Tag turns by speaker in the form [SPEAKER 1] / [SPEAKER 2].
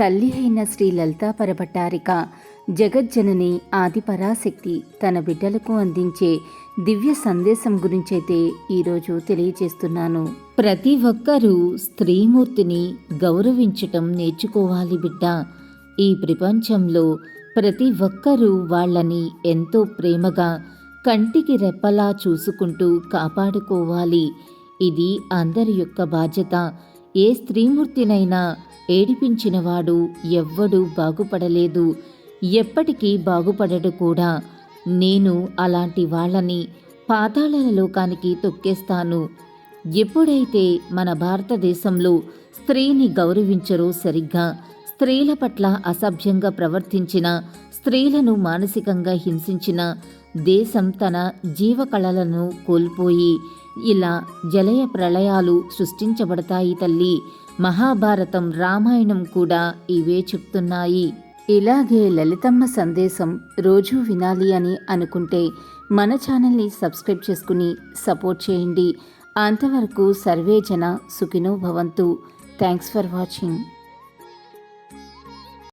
[SPEAKER 1] తల్లి అయిన శ్రీ లలితా పరభట్టారిక జగజ్జనని ఆదిపరాశక్తి తన బిడ్డలకు అందించే దివ్య సందేశం గురించైతే ఈరోజు తెలియజేస్తున్నాను. ప్రతి ఒక్కరూ స్త్రీమూర్తిని గౌరవించటం నేర్చుకోవాలి బిడ్డ. ఈ ప్రపంచంలో ప్రతి ఒక్కరూ వాళ్ళని ఎంతో ప్రేమగా కంటికి రెప్పలా చూసుకుంటూ కాపాడుకోవాలి. ఇది అందరి యొక్క బాధ్యత. ఏ స్త్రీమూర్తినైనా ఏడిపించినవాడు ఎవ్వడూ బాగుపడలేదు. ఎప్పటికీ బాగుపడడు కూడా. నేను అలాంటి వాళ్ళని పాతాళ లోకానికి తొక్కేస్తాను. ఎప్పుడైతే మన భారతదేశంలో స్త్రీని గౌరవించరో సరిగ్గా స్త్రీల పట్ల అసభ్యంగా ప్రవర్తించిన స్త్రీలను మానసికంగా హింసించిన దేశం తన జీవకళలను కోల్పోయి ఇలా జలయ ప్రళయాలు సృష్టించబడతాయి తల్లి. మహాభారతం రామాయణం కూడా ఇవే చెప్తున్నాయి. ఇలాగే లలితమ్మ సందేశం రోజూ వినాలి అని అనుకుంటే మన ఛానల్ని సబ్స్క్రైబ్ చేసుకుని సపోర్ట్ చేయండి. అంతవరకు సర్వే జన సుఖినో భవంతు. Thanks for watching.